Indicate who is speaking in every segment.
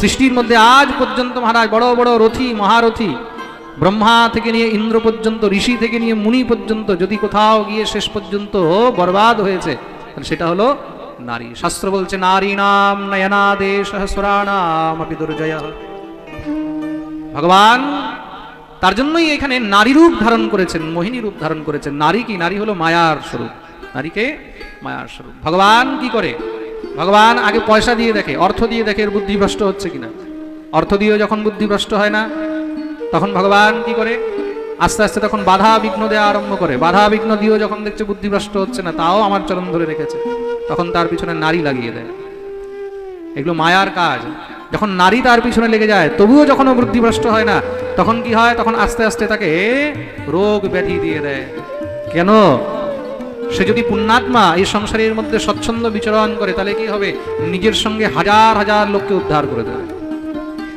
Speaker 1: সৃষ্টির মধ্যে আজ পর্যন্ত মহারাজ বড় বড় রথী, মহারথী, ব্রহ্মা থেকে নিয়ে ইন্দ্র পর্যন্ত, ঋষি থেকে নিয়ে মুনি পর্যন্ত, যদি কোথাও গিয়ে শেষ পর্যন্ত বরবাদ হয়েছে, তাহলে সেটা হলো নারী। শাস্ত্র বলছে, নারী নাম নয়নাদেশ দুর্জয়। ভগবান তার জন্যই এখানে নারী রূপ ধারণ করেছেন, মোহিনী রূপ ধারণ করেছেন। নারী কি? নারী হলো মায়ার স্বরূপ। নারীকে মায়ার স্বরূপ। ভগবান কি করে? ভগবান, আগে পয়সা দিয়ে দেখে, অর্থ দিয়ে দেখে এর বুদ্ধিভ্রষ্ট হচ্ছে কিনা। অর্থ দিয়েও যখন বুদ্ধিভ্রষ্ট হয় না, তখন ভগবান কি করে? আস্তে আস্তে তখন বাধা বিঘ্ন দেওয়া আরম্ভ করে। বাধা বিঘ্ন দিয়েও যখন দেখছে বুদ্ধিভ্রষ্ট হচ্ছে না, তাও আমার চরণ ধরে রেখেছে। তখন তার পিছনে নারী লাগিয়ে দেয়। এগুলো মায়ার কাজ। যখন নারী তার পিছনে লেগে যায়, তবুও যখন বুদ্ধিভ্রষ্ট হয় না, তখন কি হয়? তখন আস্তে আস্তে তাকে রোগ ব্যাধি দিয়ে দেয়। কেন? সে যদি পুণ্যাত্মা এই সংসারের মধ্যে স্বচ্ছন্দ বিচরণ করে, তাহলে কি হবে? নিজের সঙ্গে হাজার হাজার লোককে উদ্ধার করে দেবে।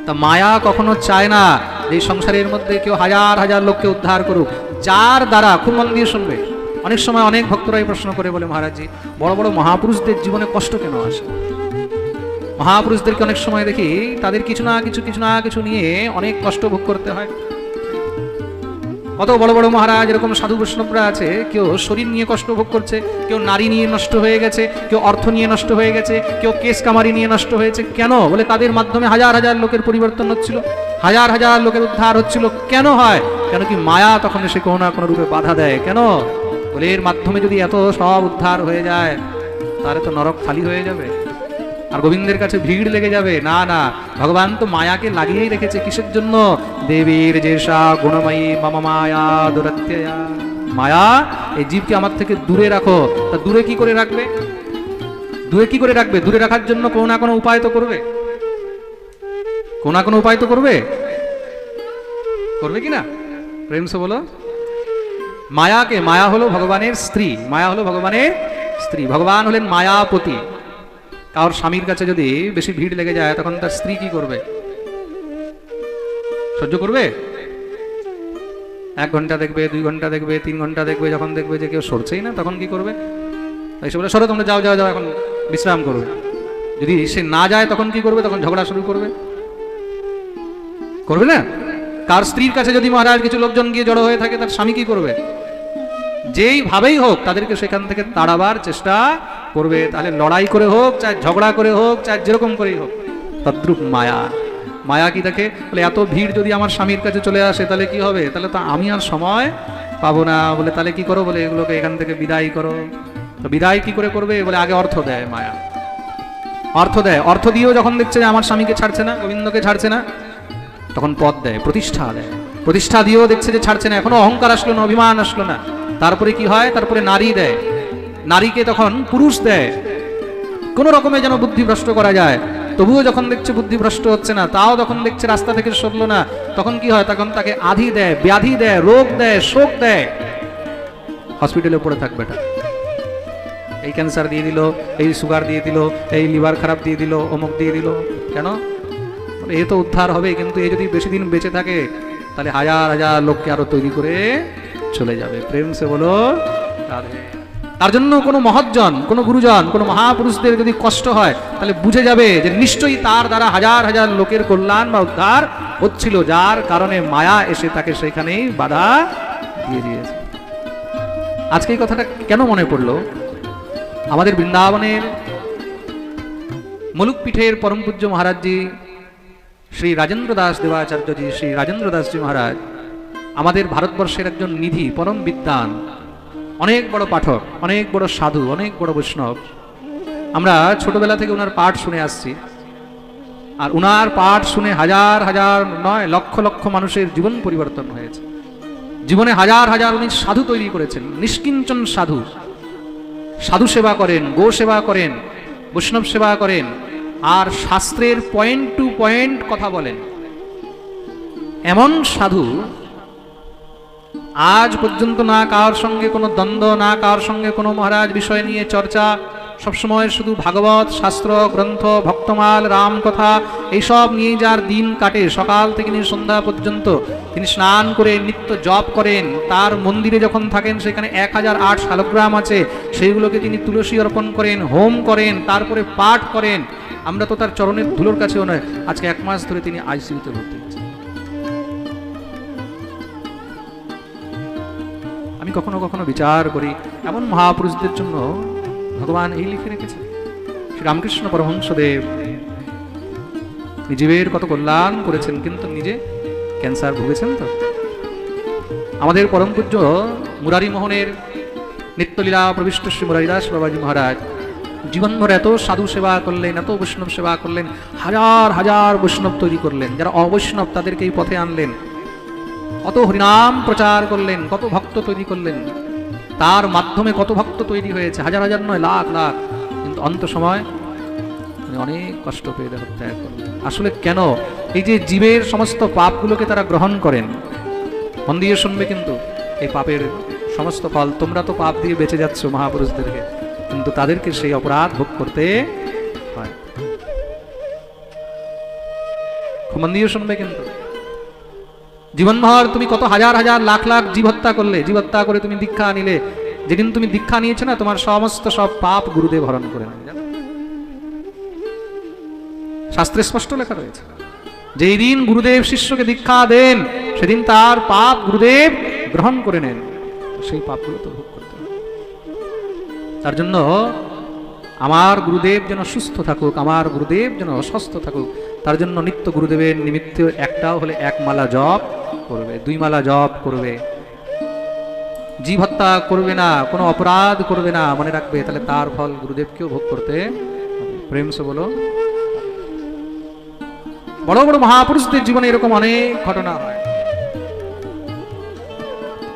Speaker 1: তা মায়া কখনো চায় না এই সংসারের মধ্যে কেউ হাজার হাজার লোককে উদ্ধার করুক। যার দ্বারা, খুব মন দিয়ে শুনবে। অনেক সময় অনেক ভক্তরাই প্রশ্ন করে বলে, মহারাজজি, বড় বড় মহাপুরুষদের জীবনে কষ্ট কেন আসে? মহাপুরুষদেরকে অনেক সময় দেখি, তাদের কিছু না কিছু কিছু না কিছু নিয়ে অনেক কষ্ট ভোগ করতে হয়। কত বড় বড় মহারাজ, এরকম সাধু বৈষ্ণবরা আছে, কেউ শরীর নিয়ে কষ্ট ভোগ করছে, কেউ নারী নিয়ে নষ্ট হয়ে গেছে, কেউ অর্থ নিয়ে নষ্ট হয়ে গেছে, কেউ কেস কামারি নিয়ে নষ্ট হয়েছে। কেন? বলে তাদের মাধ্যমে হাজার হাজার লোকের পরিবর্তন হচ্ছিল, হাজার হাজার লোকের উদ্ধার হচ্ছিল। কেন হয়? কেন কি মায়া তখন এসে কোনো না কোনো রূপে বাধা দেয়? কেন? বলে এর মাধ্যমে যদি এত সব উদ্ধার হয়ে যায়, তাহলে তো নরক খালি হয়ে যাবে। আর গোবিন্দের কাছে ভিড় লেগে যাবে। না না, ভগবান তো মায়াকে লাগিয়েই রেখেছে। কিসের জন্য? দেবীর যেসা গুণময়ী মামা মায়া দুরত্যয়া মায়া, এই জীবকে আমার থেকে দূরে রাখো। তা দূরে কি করে রাখবে? দূরে কি করে রাখবে? দূরে রাখার জন্য কোনো না কোনো উপায় তো করবে। কোনো না কোনো উপায় তো করবে? করবে কি না? প্রেম সে বলো। মায়াকে, মায়া হলো ভগবানের স্ত্রী। মায়া হলো ভগবানের স্ত্রী। ভগবান হলেন মায়াপতি। কারোর স্বামীর কাছে যদি বেশি ভিড় লেগে যায়, তখন তার স্ত্রী কি করবে? সহ্য করবে? এক ঘণ্টা দেখবে, দুই ঘণ্টা দেখবে, তিন ঘণ্টা দেখবে, যখন দেখবে যে কেউ সরছেই না, তখন কি করবে? এসে বলে, সরো তোমরা, যাও যাও যাও, এখন বিশ্রাম করবে যদি সে না যায়, তখন কি করবে? তখন ঝগড়া শুরু করবে। করবে না? কার স্ত্রীর কাছে যদি মহারাজ কিছু লোকজন গিয়ে জড়ো হয়ে থাকে, তার স্বামী কি করবে? যেই ভাবেই হোক, তাদেরকে সেখান থেকে তাড়াবার চেষ্টা করবে, তাহলে লড়াই করে হোক, চাই ঝগড়া করে হোক, চাই যেরকম করেই হোক। তদ্রুপ মায়া। মায়া কি দেখে বলে, এত ভিড় যদি আমার স্বামীর কাছে চলে আসে, তাহলে কি হবে? তাহলে তো আমি আর সময় পাবো না। বলে, তাহলে কি করো? বলে, এগুলোকে এখান থেকে বিদায় করো। তো বিদায় কি করে করবে? বলে, আগে অর্থ দেয় মায়া। অর্থ দেয়। অর্থ দিয়েও যখন দেখছে যে আমার স্বামীকে ছাড়ছে না, গোবিন্দকে ছাড়ছে না, তখন পদ দেয়, প্রতিষ্ঠা দেয়। প্রতিষ্ঠা দিয়েও দেখছে যে ছাড়ছে না। এখনও অহংকার আসলো না, অভিমান আসলো না। তারপরে কি হয়? তারপরে নারী দেয়। নারীকে তখন পুরুষ দেয়। কোনো রকমে যেন বুদ্ধিভ্রষ্ট করা যায়। তবুও যখন দেখছে বুদ্ধিভ্রষ্ট হচ্ছে না, তাও যখন দেখছে রাস্তা থেকে সরলো না, তখন কি হয়? তখন তাকে আধি দেয়, ব্যাধি দেয়, রোগ দেয়, শোক দেয়। হসপিটালে পড়ে থাকবে এটা এই ক্যান্সার দিয়ে দিল, এই সুগার দিয়ে দিল, এই লিভার খারাপ দিয়ে দিল, অমুক দিয়ে দিল। কেন? এ তো উদ্ধার হবে কিন্তু এ যদি বেশি দিন বেঁচে থাকে, তাহলে হাজার হাজার লোককে আরও তৈরি করে চলে যাবে। প্রেম সে বলো, রাধে। তার জন্য কোনো মহৎজন কোনো গুরুজন, কোনো মহাপুরুষদের যদি কষ্ট হয়, তাহলে বুঝে যাবে যে নিশ্চয়ই তার দ্বারা হাজার হাজার লোকের কল্যাণ বা উদ্ধার হচ্ছিল, যার কারণে মায়া এসে তাকে সেখানেই বাধা দিয়ে দিয়েছে। আজকে এই কথাটা কেন মনে পড়ল? আমাদের বৃন্দাবনের মুলুকপীঠের পরম পূজ্য মহারাজজি শ্রী রাজেন্দ্র দাস দেবাচার্যজি, শ্রী রাজেন্দ্র দাসজি মহারাজ, আমাদের ভারতবর্ষের একজন নিধি, পরম বিদ্বান অনেক বড় পাঠক, অনেক বড় সাধু, অনেক বড় বৈষ্ণব। আমরা ছোটবেলা থেকে ওনার পাঠ শুনে আসছি। আর ওনার পাঠ শুনে হাজার হাজার নয়, লক্ষ লক্ষ মানুষের জীবন পরিবর্তন হয়েছে। জীবনে হাজার হাজার উনি সাধু তৈরি করেছেন, নিষ্কিঞ্চন সাধু। সাধু সেবা করেন, গো সেবা করেন, বৈষ্ণব সেবা করেন, আর শাস্ত্রের পয়েন্ট টু পয়েন্ট কথা বলেন। এমন সাধু আজ পর্যন্ত না কার সঙ্গে কোনো দ্বন্দ্ব, না কার সঙ্গে কোনো মহারাজ বিষয় নিয়ে চর্চা। সবসময় শুধু ভাগবত, শাস্ত্র, গ্রন্থ, ভক্তমাল রাম কথা এইসব নিয়ে যার দিন কাটে। সকাল থেকে নিয়ে সন্ধ্যা পর্যন্ত তিনি স্নান করে, নিত্য জপ করেন। তার মন্দিরে যখন থাকেন, সেখানে এক হাজার আট শালগ্রাম আছে। সেইগুলোকে তিনি তুলসী অর্পণ করেন, হোম করেন, তারপরে পাঠ করেন। আমরা তো তার চরণের ধুলোর কাছেও নয়, আজকে এক মাস ধরে তিনি আইসিইউতে ভর্তি আছেন আমি কখনো কখনো বিচার করি। এমন মহাপুরুষদের জন্য ভগবান এই লিখে রেখেছেন শ্রী রামকৃষ্ণ পরমহংসদেব তিনি জীবের কত কল্যাণ করেছেন, কিন্তু নিজে ক্যান্সার ভুগেছেন তো? আমাদের পরম পূজ্য মুরারি মোহনের নিত্যলীলা প্রবিষ্ট শ্রী মুরারিদাস বাবাজি মহারাজ জীবনভর এত সাধু সেবা করলেন, এত বৈষ্ণব সেবা করলেন, হাজার হাজার বৈষ্ণব তৈরি করলেন, যারা অবৈষ্ণব তাদেরকে এই পথে আনলেন। কত হরিনাম প্রচার করলেন, কত ভক্ত তৈরি করলেন। তার মাধ্যমে কত ভক্ত তৈরি হয়েছে, হাজার হাজার নয়, লাখ লাখ। কিন্তু অন্ত সময় তিনি অনেক কষ্ট পেয়ে দেহ করলেন। আসলে কেন? এই যে জীবের সমস্ত পাপগুলোকে তারা গ্রহণ করেন, মন দিয়ে শুনবে কিন্তু, এই পাপের সমস্ত ফল তোমরা তো পাপ দিয়ে বেঁচে যাচ্ছ মহাপুরুষদেরকে, কিন্তু তাদেরকে সেই অপরাধ ভোগ করতে হয়। মন দিয়ে শুনবে কিন্তু জীবনভর তুমি কত হাজার হাজার লাখ লাখ জীব হত্যা করলে, জীব হত্যা করে তুমি দীক্ষা নিলে। যেদিন তুমি দীক্ষা নিয়েছো না, তোমার সমস্ত সব পাপ গুরুদেব হরণ করে শাস্ত্রে স্পষ্ট লেখা রয়েছে, যেই দিন গুরুদেব শিষ্যকে দীক্ষা দেন, সেদিন তার পাপ গুরুদেব গ্রহণ করে নেন। সেই পাপগুলো তো ভোগ করতে তার জন্য আমার গুরুদেব যেন সুস্থ থাকুক, আমার গুরুদেব যেন অসুস্থ থাকুক, তার জন্য নিত্য গুরুদেবের নিমিত্ত একটাও হলে এক মালা জপ করবে, দুই মালা জপ করবে। জীব হত্যা করবে না, কোনো অপরাধ করবে না, মনে রাখবে, তাহলে তার ফল গুরুদেবকেও ভোগ করতে প্রেম সে বলো। বড় বড় মহাপুরুষদের জীবনে এরকম অনেক ঘটনা হয়।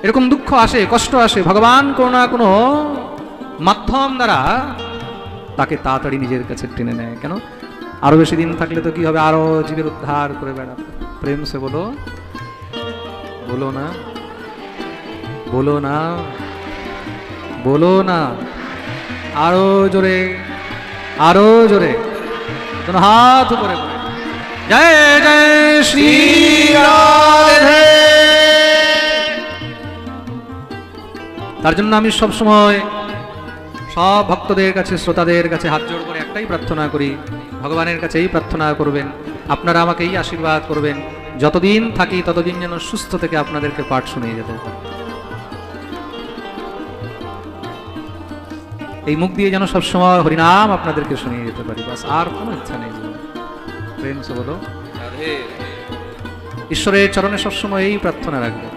Speaker 1: এরকম দুঃখ আসে, কষ্ট আসে, ভগবান কোনো না কোনো মাধ্যম দ্বারা তাকে তাড়াতাড়ি নিজের কাছে টেনে নেয়, কেন? আরও বেশি দিন থাকলে তো কি হবে? আরও জীবের উদ্ধার করে বেড়াবে। প্রেম সে বলো। বলো না। বলো না। বলো না। আরও জোরে। আরও জোরে। তোমার হাত উপরে জয় জয় শ্রী তার জন্য আমি সবসময় সব ভক্তদের কাছে, শ্রোতাদের কাছে হাত জোড় করে একটাই প্রার্থনা করি। ভগবানের কাছেই প্রার্থনা করবেন। আপনারা আমাকে এই আশীর্বাদ করবেন। যতদিন থাকি ততদিন যেন সুস্থ থেকে আপনাদেরকে পাঠ শুনিয়ে যেতে পারি। এই মুখ দিয়ে যেন সবসময় হরিনাম আপনাদেরকে শুনিয়ে যেতে পারি। বাস আর কোনো ইচ্ছা নেই। প্রেম সে বলো। ঈশ্বরের চরণে সবসময় এই প্রার্থনা রাখবে।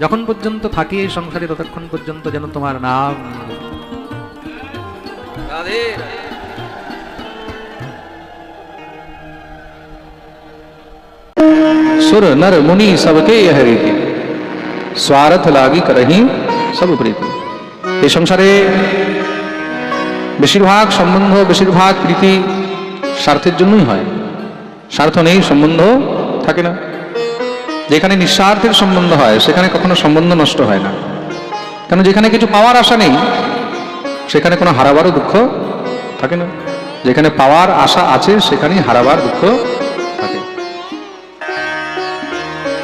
Speaker 1: যখন পর্যন্ত থাকি এই সংসারে ততক্ষণ পর্যন্ত যেন তোমার নাম।
Speaker 2: রাধে।
Speaker 3: सुर नर मुनि सबके यह रीति स्वार्थ লাগি করহি সব প্রীতি এই সংসারে বেশিরভাগ সম্বন্ধ বেশিরভাগ প্রীতি স্বার্থের জন্যই হয় স্বার্থ নেই সম্বন্ধ থাকে না যেখানে নিঃস্বার্থের সম্বন্ধ হয় সেখানে কখনো সম্বন্ধ নষ্ট হয় না কেন যেখানে কিছু পাওয়ার আশা নেই সেখানে কোনো হারাবারও দুঃখ থাকে না যেখানে পাওয়ার আশা আছে সেখানেই হারাবার দুঃখ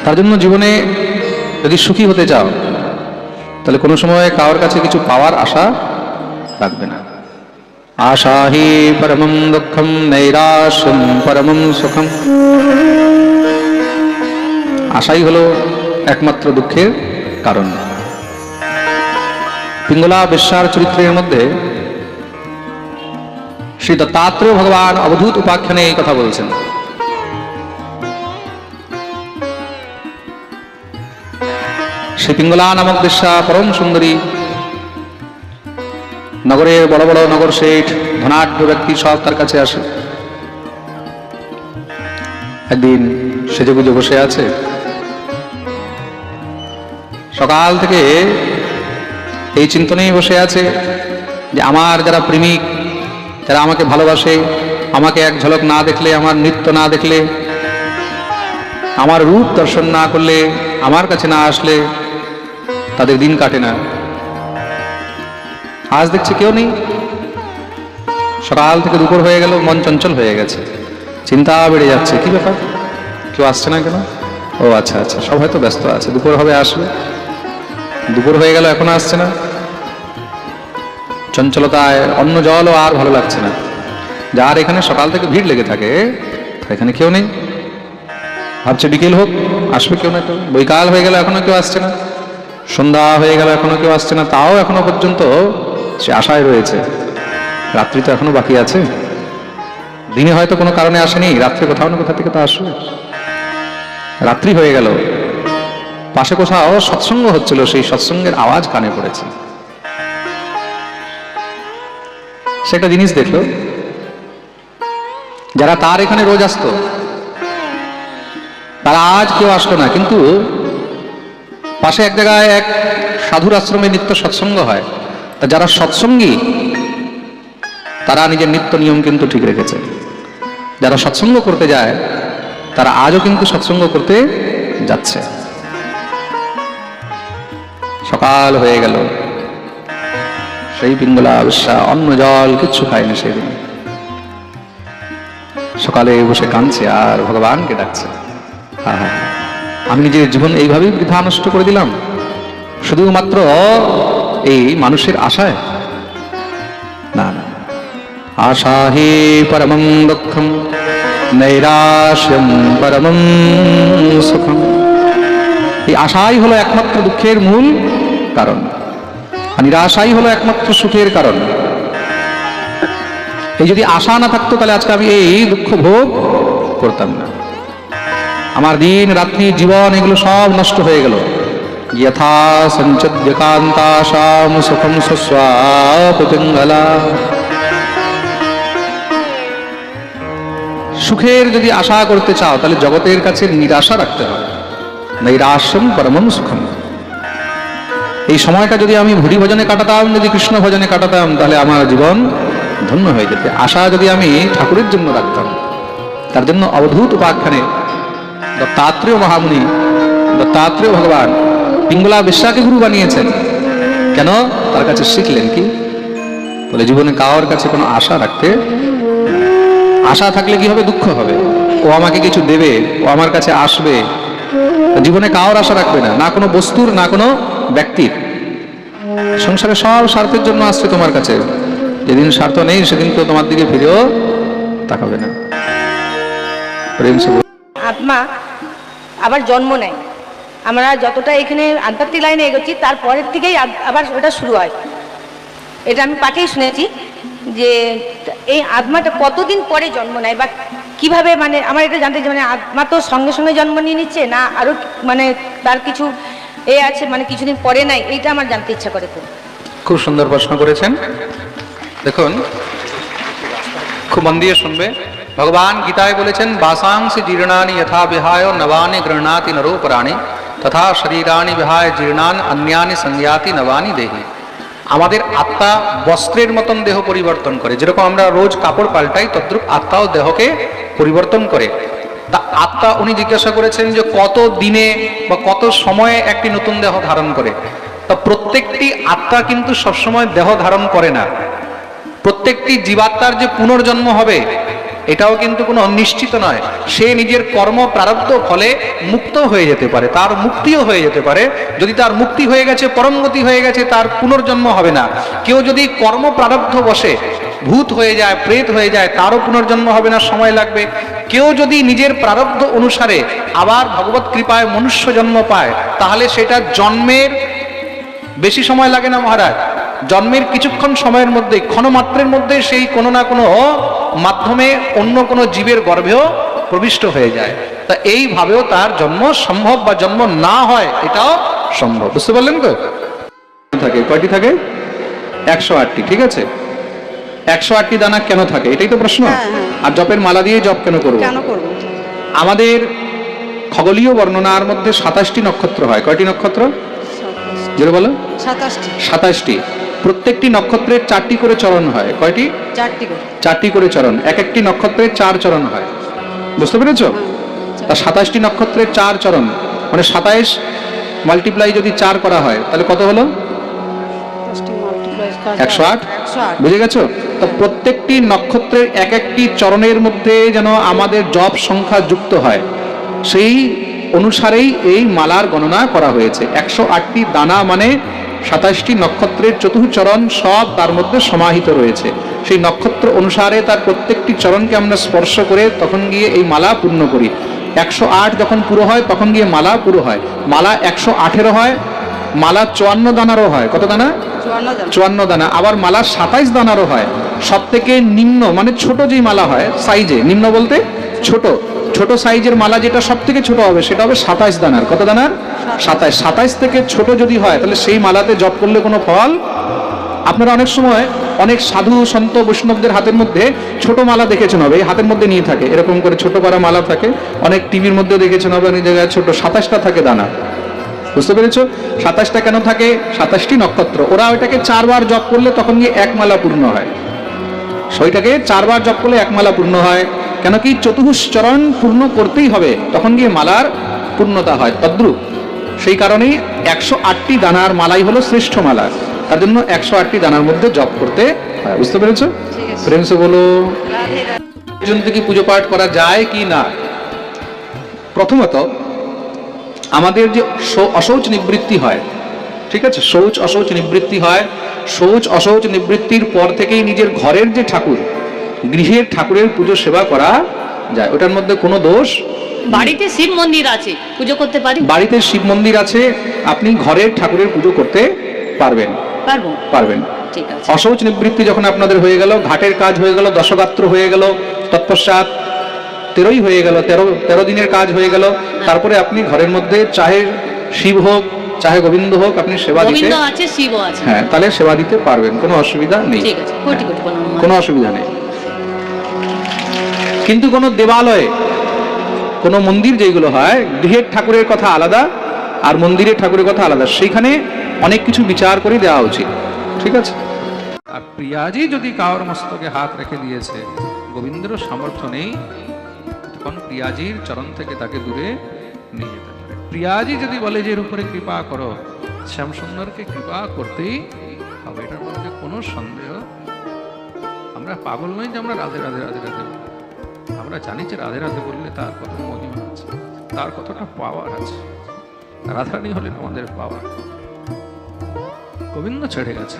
Speaker 3: তার জন্য জীবনে যদি সুখী হতে চাও, তাহলে কোনো সময় কারোর কাছে কিছু পাওয়ার আশা রাখবে না। আশা হি পরমম দুঃখম, নৈরাশ্যম পরমম সুখম। আশাই হলো একমাত্র দুঃখের কারণ। পিঙ্গলা বিশ্বার চরিত্রের মধ্যে শ্রী দত্তাত্রেয় ভগবান অবধূত উপাখ্যানে এই কথা বলছেন। সে পিঙ্গলা নামক বেশ্যা পরম সুন্দরী। নগরের বড় বড় নগর শেঠ, ধনাঢ্য ব্যক্তি সব তার কাছে আসে। একদিন সেজে গুজে বসে আছে, সকাল থেকে এই চিন্তনেই বসে আছে যে আমার যারা প্রেমিক, যারা আমাকে ভালোবাসে, আমাকে এক ঝলক না দেখলে, আমার নৃত্য না দেখলে, আমার রূপ দর্শন না করলে, আমার কাছে না আসলে তাদের দিন কাটে না। আজ দেখছি কেউ নেই। সকাল থেকে দুপুর হয়ে গেল, মন চঞ্চল হয়ে গেছে। চিন্তা বেড়ে যাচ্ছে। কি ব্যাপার? কেউ আসছে না কেন? ও আচ্ছা আচ্ছা সব হয়তো ব্যস্ত আছে। দুপুর হবে, আসবে। দুপুর হয়ে গেল, এখনও আসছে না। চঞ্চলতায় অন্য জলও আর ভালো লাগছে না।
Speaker 1: যার এখানে সকাল থেকে ভিড় লেগে থাকে এখানে কেউ নেই। ভাবছে বিকেল হোক, আসবে কেউ না তো বৈকাল হয়ে গেল, এখনও কেউ আসছে না। সন্ধ্যা হয়ে গেল, এখনও কেউ আসছে না। তাও এখনও পর্যন্ত সে আশায় রয়েছে। রাত্রি তো এখনও বাকি আছে। দিনে হয়তো কোনো কারণে আসেনি। রাত্রে কোথাও না কোথা থেকে তো আসবে। রাত্রি হয়ে গেল। পাশে কোথাও সৎসঙ্গ হচ্ছিল, সেই সৎসঙ্গের আওয়াজ কানে পড়েছে। সে একটা জিনিস দেখল। যারা তার এখানে রোজ আসতো, তারা আজ কেউ আসলো না। কিন্তু পাশে এক জায়গায় এক সাধুর আশ্রমে নিত্য সৎসঙ্গ হয়। তা যারা সৎসঙ্গী তারা নিজের নিত্য নিয়ম কিন্তু ঠিক রেখেছে। যারা সৎসঙ্গ করতে যায় তারা আজও কিন্তু সৎসঙ্গ করতে যাচ্ছে। সকাল হয়ে গেল। সেই পিঙ্গলা বিশ্বা অন্ন জল কিচ্ছু খায়নি সেদিন। সকালে বসে কাঁদছে আর ভগবানকে ডাকছে। আহা, আমি নিজের জীবন এইভাবেই বৃথা নষ্ট করে দিলাম। শুধুমাত্র এই মানুষের আশায়। না না। আশা হি পরমং দুঃখম, নৈরাশ্যম পরমং সুখম। এই আশাই হলো একমাত্র দুঃখের মূল কারণ। আর নিরাশাই হলো একমাত্র সুখের কারণ। এই যদি আশা না থাকতো, তাহলে আজকে আমি এই দুঃখ ভোগ করতাম না। আমার দিন, রাত্রি, জীবন, এগুলো সব নষ্ট হয়ে গেল। যথা সঞ্চদ্যকান্তাশাম সুখম সুস্বাপিঙ্গলা সুখের যদি আশা করতে চাও, তাহলে জগতের কাছে নিরাশা রাখতে হবে। নৈরাশ্যম পরমম সুখম। এই সময়টা যদি আমি ভুরি ভজনে কাটাতাম, যদি কৃষ্ণ ভজনে কাটাতাম, তাহলে আমার জীবন ধন্য হয়ে যেত। আশা যদি আমি ঠাকুরের জন্য রাখতাম, তার জন্য অবধূত উপাখ্যানে দত্তাত্রেয় মহামুনি, দত্তাত্রেয় ভগবান পিঙ্গলা বিশ্বাকে গুরু বানিয়েছেন। কেন? তার কাছে শিখলেন কি? বলে জীবনে কারোর কাছে কোনো আশা রাখতে আশা থাকলে কি হবে দুঃখ হবে? ও আমাকে কিছু দেবে, ও আমার কাছে আসবে। জীবনে কারোর আশা রাখবে না না কোনো বস্তুর, না কোনো ব্যক্তির। সংসারে সব স্বার্থের জন্য আসছে তোমার কাছে। যেদিন স্বার্থ নেই, সেদিন তো তোমার দিকে ফিরেও তাকাবে না। প্রেম
Speaker 4: আত্মা আবার জন্ম নেয়। আমরা যতটা এখানে আধ্যাত্মিক লাইনে এগোচ্ছি, তারপরের থেকেই আব- আবার ওটা শুরু হয়। এটা আমি পাঠেই শুনেছি যে এই আত্মাটা কতদিন পরে জন্ম নেয় বা কীভাবে মানে আমার এটা জানতে মানে আত্মা তো সঙ্গে সঙ্গে জন্ম নিয়ে নিচ্ছে না আরও মানে তার কিছু এ আছে মানে কিছুদিন পরে নাই এইটা আমার জানতে ইচ্ছা করে খুব।
Speaker 1: খুব সুন্দর প্রশ্ন করেছেন। দেখুন, খুব মন দিয়ে শুনবে। ভগবান গীতায় বলেছেন বাসাংশ জীর্ণানি যথা বিহায় নবানি গৃহণাতি নরোপরাণি তথা শরীরানি বিহায় জীর্ণান অন্যানি সংজ্ঞাতি নবানি দেহি। আমাদের আত্মা বস্ত্রের মতন দেহ পরিবর্তন করে, যেরকম আমরা রোজ কাপড় পাল্টাই, তদ্রুপ আত্মাও দেহকে পরিবর্তন করে। তা আত্মা উনি জিজ্ঞাসা করেছেন যে, কত দিনে বা কত সময়ে একটি নতুন দেহ ধারণ করে? তা প্রত্যেকটি আত্মা কিন্তু সবসময় দেহ ধারণ করে না। প্রত্যেকটি জীবাত্মার যে পুনর্জন্ম হবে এটাও কিন্তু কোনো নিশ্চিত নয়। সে নিজের কর্ম প্রারব্ধ ফলে মুক্ত হয়ে যেতে পারে, তার মুক্তিও হয়ে যেতে পারে। যদি তার মুক্তি হয়ে গেছে, পরমগতি হয়ে গেছে, তার পুনর্জন্ম হবে না। কেউ যদি কর্ম প্রারব্ধ বসে, ভূত হয়ে যায়, প্রেত হয়ে যায়, তারও পুনর্জন্ম হবে না, সময় লাগবে। কেউ যদি নিজের প্রারব্ধ অনুসারে আবার ভগবত কৃপায় মনুষ্য জন্ম পায়, তাহলে সেটা জন্মের বেশি সময় লাগে না মহারাজ। জন্মের কিছুক্ষণ সময়ের মধ্যে ক্ষণমাত্রের মধ্যে সেই কোনো না কোনো মাধ্যমে অন্য কোনো জীবের গর্ভেও প্রবিষ্ট হয়ে যায়। তা এইভাবেও তার জন্ম সম্ভব বা জন্ম না হয় এটাও সম্ভব। বুঝতে পারলেন তো? থাকে কয়টি থাকে? একশো আটটি ঠিক আছে? একশো আটটি দানা কেন থাকে? এটাই তো প্রশ্ন। আর জপের মালা দিয়ে জপ কেন করব?
Speaker 4: কেন করব?
Speaker 1: আমাদের খগলীয় বর্ণনার মধ্যে সাতাশটি নক্ষত্র হয়। কয়টি নক্ষত্র? যেটা বলো।
Speaker 4: সাতাশটি।
Speaker 1: সাতাশটি। প্রত্যেকটি নক্ষত্রের চারটি করে চরণ হয়। কয়টি?
Speaker 4: চারটি করে।
Speaker 1: চারটি করে চরণ। এক একটি নক্ষত্রের চার চরণ হয়। বুঝতে পেরেছ? তা সাতাশটি নক্ষত্রের চার চরণ। মানে সাতাইশ মাল্টিপ্লাই যদি চার করা হয় তাহলে কত হলো? একশো আট। বুঝে গেছো? তো প্রত্যেকটি নক্ষত্রের এক একটি চরণের মধ্যে যেন আমাদের জব সংখ্যা যুক্ত হয় সেই অনুসারেই এই মালার গণনা করা হয়েছে। একশো আটটি দানা মানে
Speaker 3: সাতাশটি নক্ষত্রের চতুর্চরণ সব তার মধ্যে সমাহিত রয়েছে। সেই নক্ষত্র অনুসারে তার প্রত্যেকটি চরণকে আমরা স্পর্শ করে তখন গিয়ে এই মালা পূর্ণ করি। একশো আট যখন পুরো হয় তখন গিয়ে মালা পুরো হয়। মালা একশো আঠেরো হয় মালা চুয়ান্ন দানারও হয়। কত দানা?
Speaker 4: চুয়ান্ন
Speaker 3: দানা। আবার মালা সাতাইশ দানারও হয়। সব থেকে নিম্ন মানে ছোট যেই মালা হয় সাইজে নিম্ন বলতে ছোট ছোট সাইজের মালা যেটা সব থেকে ছোট হবে, সেটা হবে সাতাইশ দানার। কত দানার? সাতাইশ। সাতাইশ থেকে ছোট যদি হয়, তাহলে সেই মালাতে জপ করলে কোনো ফল? আপনারা অনেক সময় অনেক সাধু সন্ত বৈষ্ণবদের হাতের মধ্যে ছোট মালা দেখেছেন হবে, এই হাতের মধ্যে নিয়ে থাকে। এরকম করে ছোট করা মালা থাকে, অনেক টিভির মধ্যে দেখেছেন হবে, অনেক জায়গায় ছোট সাতাশটা থাকে দানা। বুঝতে পেরেছ? সাতাশটা কেন থাকে? সাতাশটি নক্ষত্র। ওরা ওইটাকে চারবার জপ করলে তখন গিয়ে এক মালা পূর্ণ হয়। সেইটাকে চারবার জপ করলে এক মালা পূর্ণ হয়। কেন কি চতুর্চরণ পূর্ণ করতেই হবে? তখন গিয়ে মালার পূর্ণতা হয়। তদ্রুপ। সেই কারণেই একশো আটটি দানার মালাই হলো শ্রেষ্ঠ মালা। তার জন্য একশো আটটি দানার মধ্যে জপ করতে হয়। বুঝতে পেরেছ? প্রেমসে বলো পর্যন্ত কি পুজো পাঠ করা যায় কি না? প্রথমত আমাদের যে অশৌচ নিবৃত্তি হয় ঠিক আছে? শৌচ অশৌচ নিবৃত্তি হয়। শৌচ অশৌচ নিবৃত্তির পর থেকেই নিজের ঘরের যে ঠাকুর গৃহের ঠাকুরের পুজো সেবা করা যায়। ওটার মধ্যে কোনো দোষ?
Speaker 5: বাড়িতে শিব মন্দির আছে পুজো করতে পারি?
Speaker 3: বাড়িতে শিব মন্দির আছে আপনি ঘরের ঠাকুরের পুজো করতে পারবেন।
Speaker 5: পারব।
Speaker 3: পারবেন।
Speaker 5: ঠিক আছে।
Speaker 3: নিবৃত্তি যখন আপনাদের হয়ে গেল ঘাটের কাজ হয়ে গেল দশগাত্র হয়ে গেল তৎপশ্চাৎ তেরোই হয়ে গেল তেরো তেরো দিনের কাজ হয়ে গেল তারপরে আপনি ঘরের মধ্যে চাহে শিব হোক চাহে গোবিন্দ হোক আপনি সেবা দিতে হ্যাঁ তাহলে সেবা দিতে পারবেন কোনো অসুবিধা নেই। কোনো অসুবিধা নেই। কিন্তু কোনো দেবালয়ে, কোনো মন্দির যেগুলো হয়, গৃহের ঠাকুরের কথা আলাদা আর মন্দিরের ঠাকুরের কথা আলাদা। সেইখানে অনেক কিছু বিচার করে দেওয়া উচিত। ঠিক আছে?
Speaker 1: আর প্রিয়াজি যদি কাওর মস্তকে হাত রেখে দিয়েছে গোবিন্দেরও সামর্থ্য নেই, তখন প্রিয়াজির চরণ থেকে তাকে দূরে নিয়ে যেতে পারে প্রিয়াজি যদি বলে যে এর উপরে কৃপা করো, শ্যামসুন্দরকে কৃপা করতেই হবে। এটার মধ্যে কোনো সন্দেহ আমরা পাগল নই যে আমরা রাধে রাধে রাধে রাধে। আমরা জানি যে রাধে রাধে বললে তার কত মহিমা আছে তার কতটা পাওয়ার আছে। রাধারানী হলেন আমাদের পাওয়ার গোবিন্দ ছেড়ে গেছে।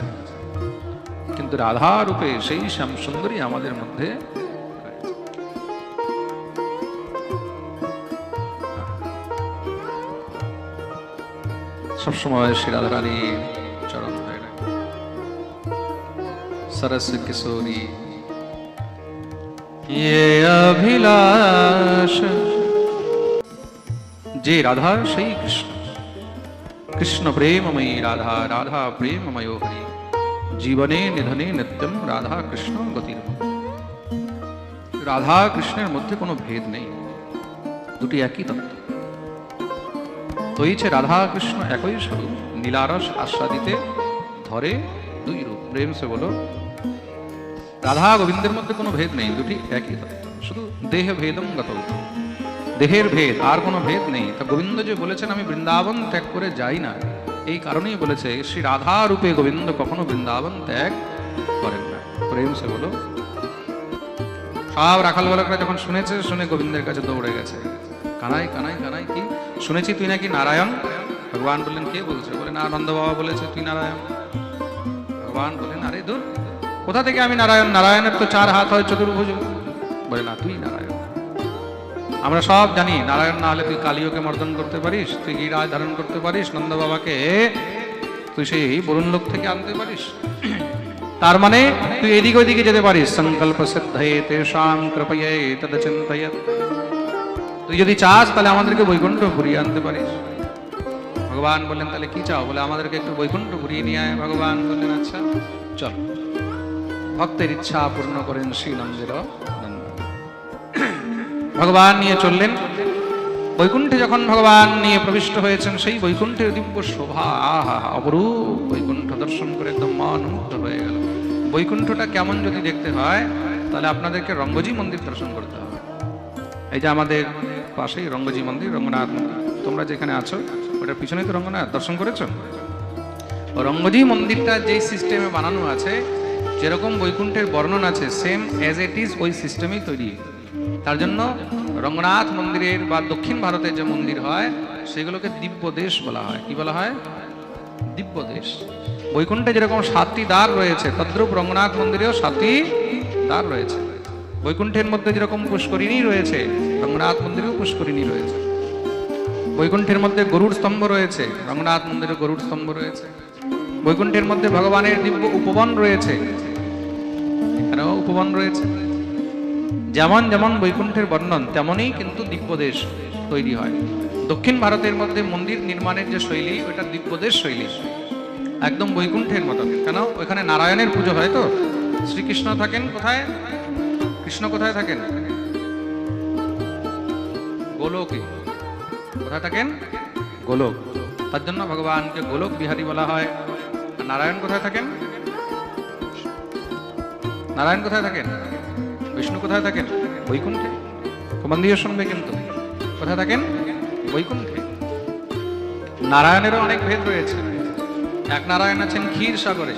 Speaker 1: কিন্তু রাধা রূপে সেই শ্যাম সুন্দরী আমাদের মধ্যে সবসময় শ্রী রাধারানীর চরণ ধরে রাখি। সরস কিশোরী ইয়ে অভিলাষ। যে রাধা, সেই কৃষ্ণ। কৃষ্ণ প্রেমময়ী রাধা রাধা প্রেমময় হরি। জীবনে নিধনে নিত্যম রাধা কৃষ্ণ গতির রাধা কৃষ্ণের মধ্যে কোনো ভেদ নেই। দুটি একই তত্ত্ব। হয়েছে রাধা কৃষ্ণ একই স্বরূপ। নীলারস আস্বাদিতে ধরে দুই রূপ। প্রেম সে বলো রাধা গোবিন্দের মধ্যে কোনো ভেদ নেই দুটি একই তত্ত্ব শুধু দেহ ভেদম গত দেহের ভেদ আর কোনো ভেদ নেই তা গোবিন্দ যে বলেছেন আমি বৃন্দাবন ত্যাগ করে যাই না এই কারণেই বলেছে শ্রী রাধা রূপে গোবিন্দ কখনো বৃন্দাবন ত্যাগ করেন না প্রেম সে বলো সব রাখাল বালকরা যখন শুনেছে শুনে গোবিন্দের কাছে দৌড়ে গেছে কানাই কানাই কানাই কি শুনেছি তুই নাকি নারায়ণ ভগবান বললেন কে বলছে বলে না আনন্দ বাবা বলেছে তুই নারায়ণ ভগবান বলেন আরে দূর কোথা থেকে আমি নারায়ণ? নারায়ণের তো চার হাত হয় চতুর্ভুজ। বলে, না, তুই নারায়ণ। আমরা সব জানি, নারায়ণ না হলে তুই কালিওকে মর্দন করতে পারিস, তুই গিরাজ ধারণ করতে পারিস, নন্দ বাবাকে? তুই সেই বরুণ লোক থেকে আনতে পারিস। তার মানে তুই এদিক ওইদিকে যেতে পারিস। সংকল্প তুই যদি চাস, তাহলে আমাদেরকে বৈকুণ্ঠ ঘুরিয়ে আনতে পারিস। ভগবান বললেন, তাহলে কি চাও? বলে, আমাদেরকে একটু বৈকুণ্ঠ ঘুরিয়ে নিয়ে আয়, ভগবান বললেন আচ্ছা চল। ভক্তের ইচ্ছা পূর্ণ করেন শ্রী ভগবান নিয়ে চললেন। বৈকুণ্ঠে যখন ভগবান নিয়ে প্রবিষ্ট হয়েছেন, সেই বৈকুণ্ঠের দিব্য শোভা, আহা, অপরূপ বৈকুণ্ঠ দর্শন করে একদম মন মুগ্ধ হয়ে গেল। বৈকুণ্ঠটা কেমন যদি দেখতে হয়, তাহলে আপনাদেরকে রঙ্গজি মন্দির দর্শন করতে হবে। এই যে আমাদের পাশেই রঙ্গজি মন্দির, রঙ্গনাথ মন্দির। তোমরা যেখানে আছো, ওটার পিছনেই তো রঙ্গনাথ। দর্শন করেছ? রঙ্গজি মন্দিরটা যেই সিস্টেমে বানানো আছে যেরকম বৈকুণ্ঠের বর্ণন আছে সেম অ্যাজ ইট ইজ ওই সিস্টেমেই তৈরি। তার জন্য রঙ্গনাথ মন্দিরের বা দক্ষিণ ভারতের যে মন্দির হয়, সেগুলোকে দিব্য দেশ বলা হয়। কি বলা হয়? দিব্য দেশ বৈকুণ্ঠে যেরকম সাতটি দ্বার রয়েছে, তদ্রূপ রঙ্গনাথ মন্দিরেও সাতটি দ্বার রয়েছে। বৈকুণ্ঠের মধ্যে যেরকম পুষ্করিণী রয়েছে, রঙ্গনাথ মন্দিরেও পুষ্করিণী রয়েছে। বৈকুণ্ঠের মধ্যে গরুর স্তম্ভ রয়েছে, রঙ্গনাথ মন্দিরে গরুর স্তম্ভ রয়েছে। বৈকুণ্ঠের মধ্যে ভগবানের দিব্য উপবন রয়েছে উপবন রয়েছে। যেমন যেমন বৈকুণ্ঠের বর্ণন, তেমনই কিন্তু দিব্যদেশ তৈরি হয়। দক্ষিণ ভারতের মধ্যে মন্দির নির্মাণের যে শৈলী, ওটা দিব্যদেশ শৈলী। একদম বৈকুণ্ঠের মতো। কেন? ওখানে নারায়ণের পুজো হয় তো। শ্রীকৃষ্ণ থাকেন কোথায়? কৃষ্ণ কোথায় থাকেন? গোলকে। কোথায় থাকেন? গোলক। তার জন্য ভগবানকে গোলক বিহারী বলা হয়। নারায়ণ কোথায় থাকেন? নারায়ণ কোথায় থাকেন? বিষ্ণু কোথায় থাকেন? বৈকুণ্ঠে? কমান দিয়ে শুনবে কিন্তু। কোথায় থাকেন? বৈকুণ্ঠে। নারায়ণেরও অনেক ভেদ রয়েছে। এক নারায়ণ আছেন ক্ষীর সাগরে।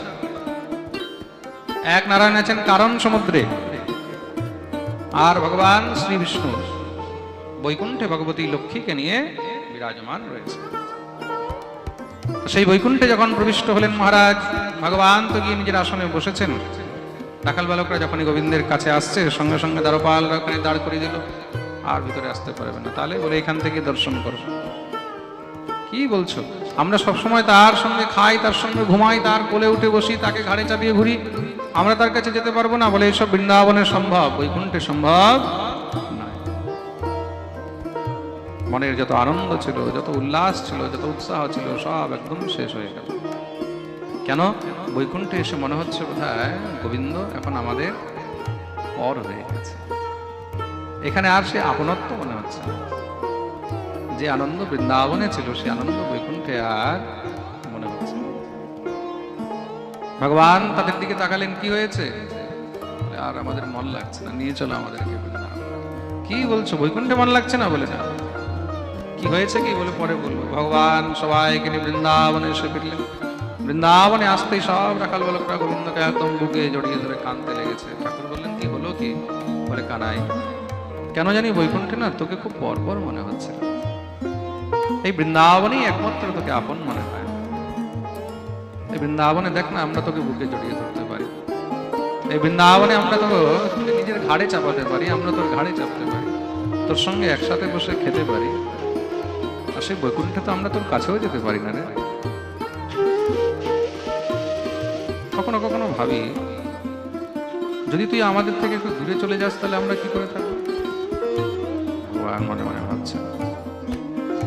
Speaker 1: এক নারায়ণ আছেন কারণ সমুদ্রে। আর ভগবান শ্রী বিষ্ণু বৈকুণ্ঠে ভগবতী লক্ষ্মীকে নিয়ে বিরাজমান রয়েছে। সেই বৈকুণ্ঠে যখন প্রবিষ্ট হলেন মহারাজ, ভগবান তো গিয়ে নিজের আসনে বসেছেন। রাখাল বালকরা যখনই গোবিন্দের কাছে আসছে, সঙ্গে সঙ্গে দ্বারপাল ওখানে দাঁড় করিয়ে দিল। আর ভিতরে আসতে পারবে না। তাহলে বলে, এখান থেকে দর্শন করো। কি বলছো? আমরা সব সময় তার সঙ্গে খাই, তার সঙ্গে ঘুমাই, তার কোলে উঠে বসি, তাকে ঘাড়ে চাপিয়ে ঘুরি। আমরা তার কাছে যেতে পারব না। বলে, এইসব বৃন্দাবনে সম্ভব? বৈকুণ্ঠে সম্ভব নয়। মনের যত আনন্দ ছিল, যত উল্লাস ছিল, যত উৎসাহ ছিল, সব একদম শেষ হয়ে গেল। কেন? বৈকুণ্ঠে এসে মনে হচ্ছে বোধহয় গোবিন্দ এখন আমাদের পর হয়ে গেছে। এখানে আর সে আপনত্ব মনে হচ্ছে যে আনন্দ বৃন্দাবনে ছিল, সে আনন্দ বৈকুণ্ঠে আর মনে হচ্ছে ভগবান তাদের দিকে তাকালেন, কি হয়েছে? আর আমাদের মন লাগছে না, নিয়ে চলো আমাদেরকে কি বলছো, বৈকুণ্ঠে মন লাগছে না বলে না কি হয়েছে কি বলে পরে বলব। ভগবান সবাইকে বৃন্দাবনে এসে ফিরলেন। বৃন্দাবনে আসতেই সব রাখাল বালকরা গোবিন্দকে একদম বুকে জড়িয়ে ধরে কাঁদতে লেগেছে। ঠাকুর বললেন, কি হলো কি? বলে, কানাই, কেন জানি বৈকুণ্ঠে না তোকে খুব পরপর মনে হচ্ছে। এই বৃন্দাবনেই একমাত্র তোকে আপন মনে হয়। এই বৃন্দাবনে দেখ না, আমরা তোকে বুকে জড়িয়ে ধরতে পারি। এই বৃন্দাবনে আমরা তোকে নিজের ঘাড়ে চাপাতে পারি, আমরা তোর ঘাড়ে চাপতে পারি। তোর সঙ্গে একসাথে বসে খেতে পারি। আর সেই বৈকুণ্ঠে তো আমরা তোর কাছেও যেতে পারি না রে। কখনো কখনো ভাবি, যদি তুই আমাদের থেকে একটু দূরে চলে যাস, তাহলে আমরা কি করে থাকব? ভগবান মনে মনে ভাবছে।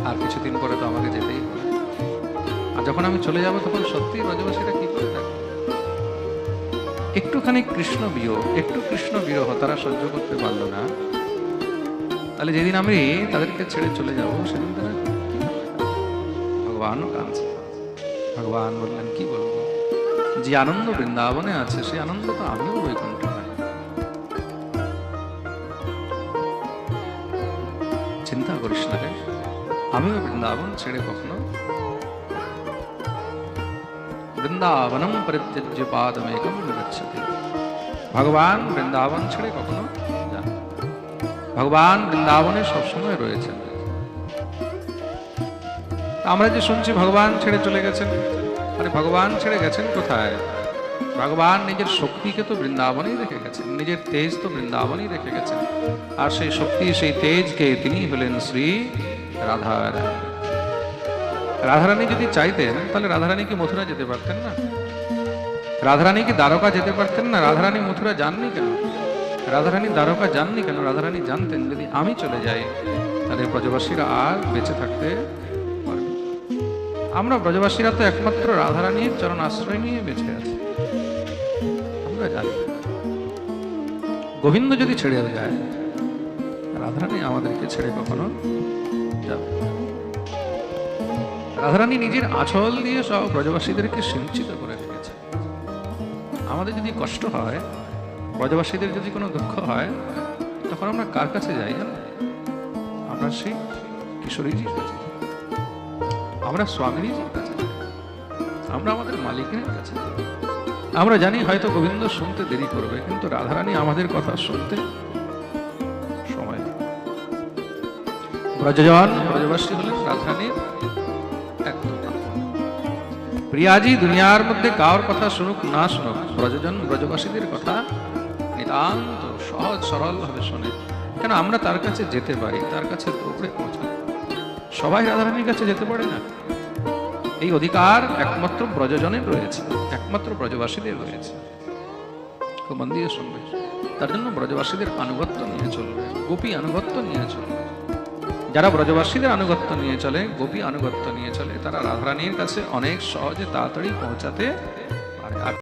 Speaker 1: আর কিছুদিন পরে তো আমাকে যেতেই হবে। আর যখন আমি চলে যাব, তখন সত্যি ব্রজবাসীরা কি করে থাকবে? একটুখানি কৃষ্ণ বিয়োগ, একটু কৃষ্ণ বিরহ তারা সহ্য করতে পারল না। তাহলে যেদিন আমি তাদেরকে ছেড়ে চলে যাব, সেদিন তারা ভগবানও কাঁদছে। ভগবান বললেন, কি বলব? যে আনন্দ বৃন্দাবনে আছে সেই আনন্দ তো আমিও বৈকুণ্ঠে পাই। চিন্তা করিস না রে, আমিও বৃন্দাবন ছেড়ে কখনো বৃন্দাবনম পরিত্যজ্য পাদমেকম গচ্ছতি ভগবান বৃন্দাবন ছেড়ে কখনো যান ভগবান বৃন্দাবনে সবসময় রয়েছেন। আমরা যে শুনছি ভগবান ছেড়ে চলে গেছেন আরে ভগবান ছেড়ে গেছেন কোথায়? ভগবান নিজের শক্তিকে তো বৃন্দাবনেই রেখে গেছেন, নিজের তেজ তো বৃন্দাবনেই রেখে গেছেন। আর সেই শক্তি, সেই তেজকে তিনি হলেন শ্রী রাধারানী। রাধারানী যদি চাইতেন, তাহলে রাধারানী কি মথুরা যেতে পারতেন না। রাধারানী কি দ্বারকা যেতে পারতেন না, রাধারানী মথুরা যাননি কেন? রাধারানী দ্বারকা যাননি কেন? রাধারানী জানতেন, যদি আমি চলে যাই তাহলে ব্রজবাসীরা আর বেঁচে থাকতে। আমরা ব্রজবাসীরা তো একমাত্র রাধারানীর চরণ আশ্রয় নিয়ে বেঁচে আছি। আমরা জানি গোবিন্দ যদি ছেড়ে যায়, রাধারানী আমাদেরকে ছেড়ে কখনো যাবে রাধারানী নিজের আঁচল দিয়ে সব ব্রজবাসীদেরকে সিঞ্চিত করে রেখেছে। আমাদের যদি কষ্ট হয়, ব্রজবাসীদের যদি কোনো দুঃখ হয়, তখন আমরা কার কাছে যাই আমরা সেই কিশোরীজির কাছে। আমরা স্বামীজির কাছে আমরা আমাদের মালিকের কাছে আমরা জানি হয়তো গোবিন্দ শুনতে দেরি করবে, কিন্তু রাধারানী আমাদের কথা শুনতে সময় ব্রজজন, ব্রজবাসী হলেন রাধারানীর একদম আপন। রিয়াজি দুনিয়ার মধ্যে কার কথা শুনুক, না শুনুক, ব্রজজন, ব্রজবাসীদের কথা নিতান্ত সহজ সরল ভাবে শোনে। কেন আমরা তার কাছে যেতে পারি, তার কাছে দৌড়ে পৌঁছাতে সবাই রাধারানীর কাছে যেতে পারে না। এই অধিকার একমাত্র ব্রজজনের রয়েছে, একমাত্র ব্রজবাসীদের রয়েছে। মন দিয়ে শুনবে। তার জন্য ব্রজবাসীদের আনুগত্য নিয়ে চলবে, গোপী আনুগত্য নিয়ে চলবে। যারা ব্রজবাসীদের আনুগত্য নিয়ে চলে, গোপী আনুগত্য নিয়ে চলে, তারা রাধারানীর কাছে অনেক সহজে তাড়াতাড়ি পৌঁছাতে পারে।